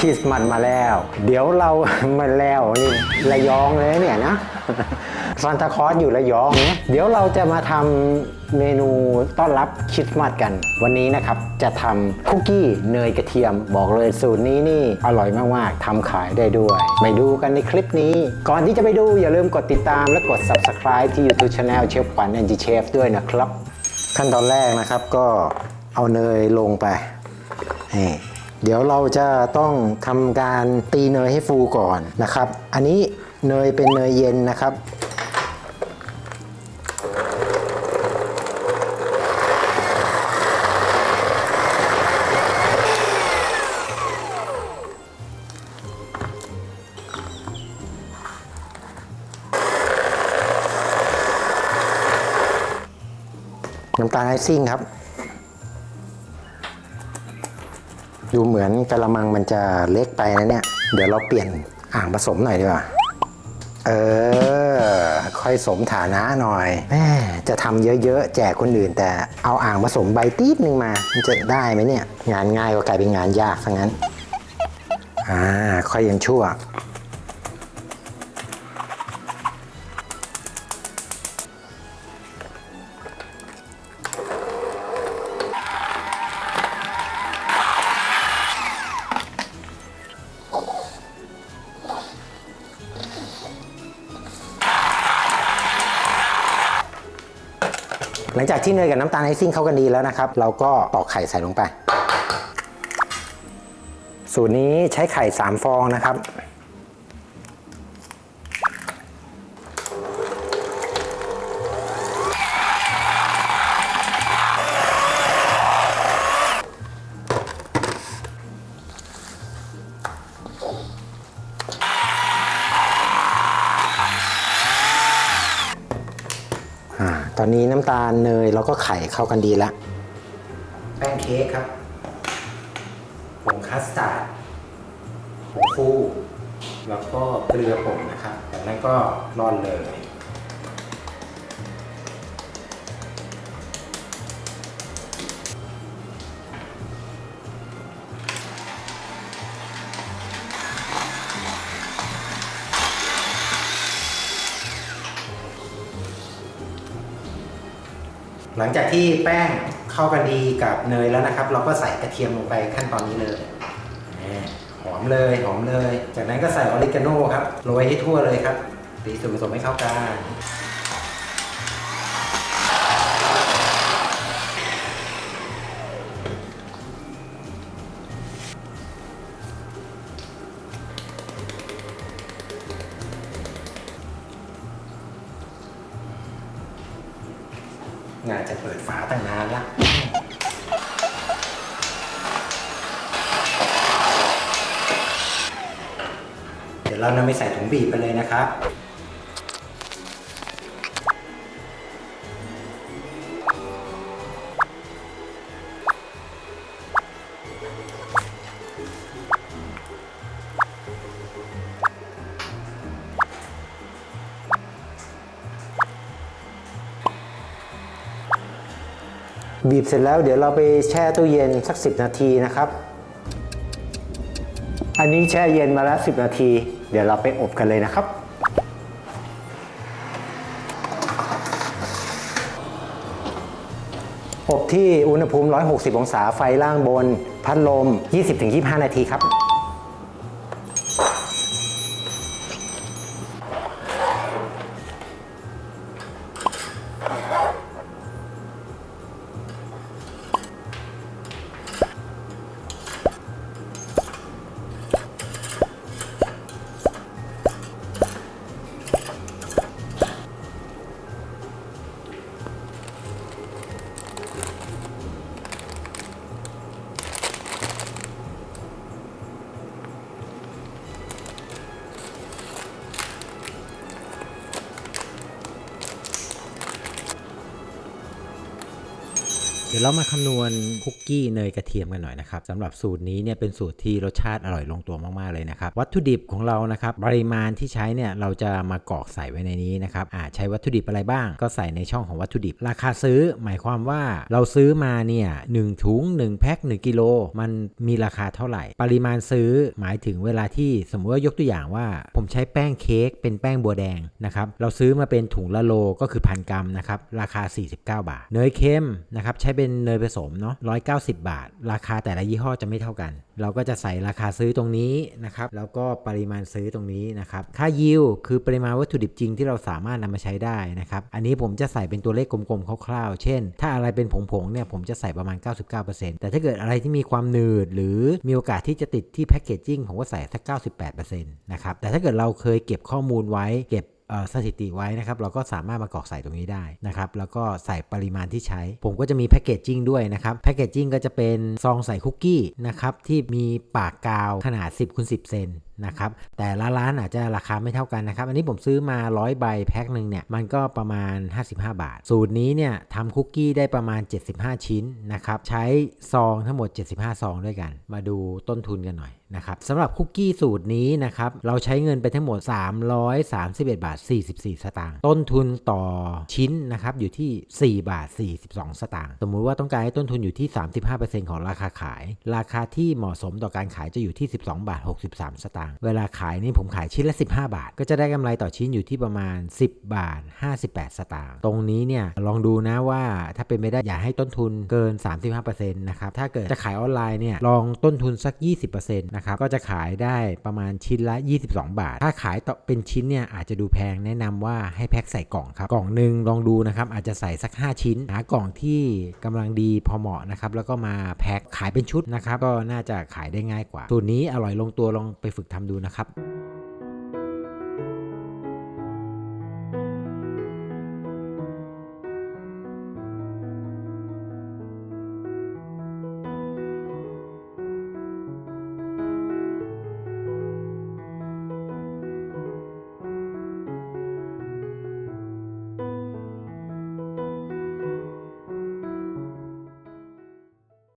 คริสต์มาสมาแล้ว เดี๋ยวเรามาแล้วนี่ระยองเลยเนี่ยนะซานตาคอสอยู่ระยองเนี่ยเดี๋ยวเราจะมาทำเมนูต้อนรับคริสต์มาสกัน วันนี้นะครับจะทำคุกกี้เนยกระเทียม บอกเลยสูตรนี้นี่อร่อยมากๆทำขายได้ด้วย ไปดูกันในคลิปนี้ ก่อนที่จะไปดูอย่าลืมกดติดตามและกด subscribe ที่ YouTube Channel เชฟขวัญ NG Chef ด้วยนะครับ ขั้นตอนแรกนะครับก็เอาเนยลงไปนี่ เดี๋ยวเราจะต้องทำการตีเนยให้ฟูก่อนนะครับ อันนี้เนยเป็นเนยเย็นนะครับน้ำตาลไอซิ่งครับ ดูเหมือนกระมังมันจะเล็กไปนะเนี่ย เดี๋ยวเราเปลี่ยนอ่างผสมหน่อยดีกว่า เออ ค่อยสมฐานะหน่อยแม่จะทำเยอะๆ แจกคนอื่น แต่เอาอ่างผสมใบตีดนึงมา มันจะได้ไหมเนี่ย งานง่ายก็กลายเป็นงานยากซะงั้น อ่า ค่อยยังชั่ว หลังจากที่เนยกับน้ำตาลไอซิ่งเข้ากันดีแล้วนะครับ เราก็ตอกไข่ใส่ลงไป สูตรนี้ใช้ไข่ 3 ฟองนะครับ ตอนนี้น้ำตาลเนยแล้วก็ไข่เข้ากันดีแล้วแป้งเค้กครับผงคัสตาร์ดผงฟูแล้วก็เกลือป่นนะครับจากนั้นก็ร่อนเลย หลังจากที่แป้งเข้ากันดีกับเนยแล้วนะครับ เราก็ใส่กระเทียมลงไปขั้นตอนนี้เลยหอมเลยหอมเลย จากนั้นก็ใส่ออริกาโน่ครับโรยให้ทั่วเลยครับตีส่วนผสมให้เข้ากัน งานจะเปิดฝาตั้งนานละเดี๋ยวเรานำไปใส่ถุงบีบไปเลยนะครับ บีบเสร็จแล้วเดี๋ยวเราไปแช่ตู้เย็นสัก 10 นาทีนะครับ อันนี้แช่เย็นมาแล้ว 10 นาที เดี๋ยวเราไปอบกันเลยนะครับ อบที่อุณหภูมิ 160 องศาไฟล่างบน พัดลม 20-25 นาทีครับ ดี๋ยวเรามาคำนวณคุกกี้เนยกระเทียมกันหน่อยนะครับสำหรับสูตรนี้เนี่ยเป็นสูตรที่รสชาติอร่อยลงตัวมากๆเลยนะครับวัตถุดิบของเรานะครับปริมาณที่ใช้เนี่ยเราจะมากรอกใส่ไว้ในนี้นะครับอ่าใช้วัตถุดิบอะไรบ้าง ก็ใส่ในช่องของวัตถุดิบ ราคาซื้อหมายความว่าเราซื้อมาเนี่ยหนึ่งถุง1แพ็ค1กิโลมันมีราคาเท่าไหร่ ปริมาณซื้อหมายถึงเวลาที่สมมติว่ายกตัวอย่างว่า ผมใช้แป้งเค้กเป็นแป้งบัวแดงนะครับเราซื้อมาเป็นถุงละโลก็คือพันกรัมนะครับราคา 49 บาท เนยเค็มนะครับใช้เป็นเนยผสมเนาะ190 บาท ราคาแต่ละยี่ห้อจะไม่เท่ากัน เราก็จะใส่ราคาซื้อตรงนี้นะครับ แล้วก็ปริมาณซื้อตรงนี้นะครับ ค่ายิวคือปริมาณวัตถุดิบจริงที่เราสามารถนำมาใช้ได้นะครับ อันนี้ผมจะใส่เป็นตัวเลขกลมๆคร่าวๆ เช่น ถ้าอะไรเป็นผงๆเนี่ยผมจะใส่ประมาณ 99%แต่ถ้าเกิดอะไรที่มีความหนืด หรือมีโอกาสที่จะติดที่แพคเกจจิ้งผมก็ใส่สัก 98%นะครับ แต่ถ้าเกิดเราเคยเก็บข้อมูลไว้เก็บ สถิติไว้นะครับ เราก็สามารถมากรอกใส่ตรงนี้ได้นะครับ แล้วก็ใส่ปริมาณที่ใช้ ผมก็จะมีแพคเกจจิ้งด้วยนะครับแพคเกจจิ้งก็จะเป็นซองใส่คุกกี้นะครับที่มีปากกาวขนาด 10คูณ10 เซนนะครับแต่ละร้านอาจจะราคาไม่เท่ากันนะครับ อันนี้ผมซื้อมา 100 ใบแพ็คหนึ่งเนี่ยมันก็ประมาณ 55 บาท สูตรนี้เนี่ยทำคุกกี้ได้ประมาณ 75 ชิ้นนะครับใช้ซองทั้งหมด 75 ซองด้วยกัน มาดูต้นทุนกันหน่อยนะครับสำหรับคุกกี้สูตรนี้นะครับเราใช้เงินไปทั้งหมด 331 บาท 44 สตางค์ต้นทุนต่อชิ้นนะครับอยู่ที่ 4 บาท 42 สตางค์สมมุติว่าต้องการให้ต้นทุนอยู่ที่ 35%ของราคาขาย ราคาที่เหมาะสมต่อการขายจะอยู่ที่ 12 บาท 63 สตางค์เวลาขายนี่ผมขายชิ้นละ 15 บาท ก็จะได้กำไรต่อชิ้นอยู่ที่ประมาณ 10 บาท 58 สตางค์ตรงนี้เนี่ยลองดูนะว่าถ้าเป็นไม่ได้อย่าให้ต้นทุนเกิน 35%นะครับถ้าเกิดจะขายออนไลน์เนี่ยลองต้นทุนสัก 20%นะครับก็จะขายได้ประมาณชิ้นละ 22 บาท ถ้าขายต่อเป็นชิ้นเนี่ยอาจจะดูแพงแนะนำว่าให้แพ็คใส่กล่องครับกล่องหนึ่งลองดูนะครับอาจจะใส่สัก 5 ชิ้น หากล่องที่กำลังดีพอเหมาะนะครับแล้วก็มาแพ็คขายเป็นชุดนะครับก็น่าจะขายได้ง่ายกว่าสูตรนี้อร่อยลงตัวลองไปฝึกทำดูนะครับ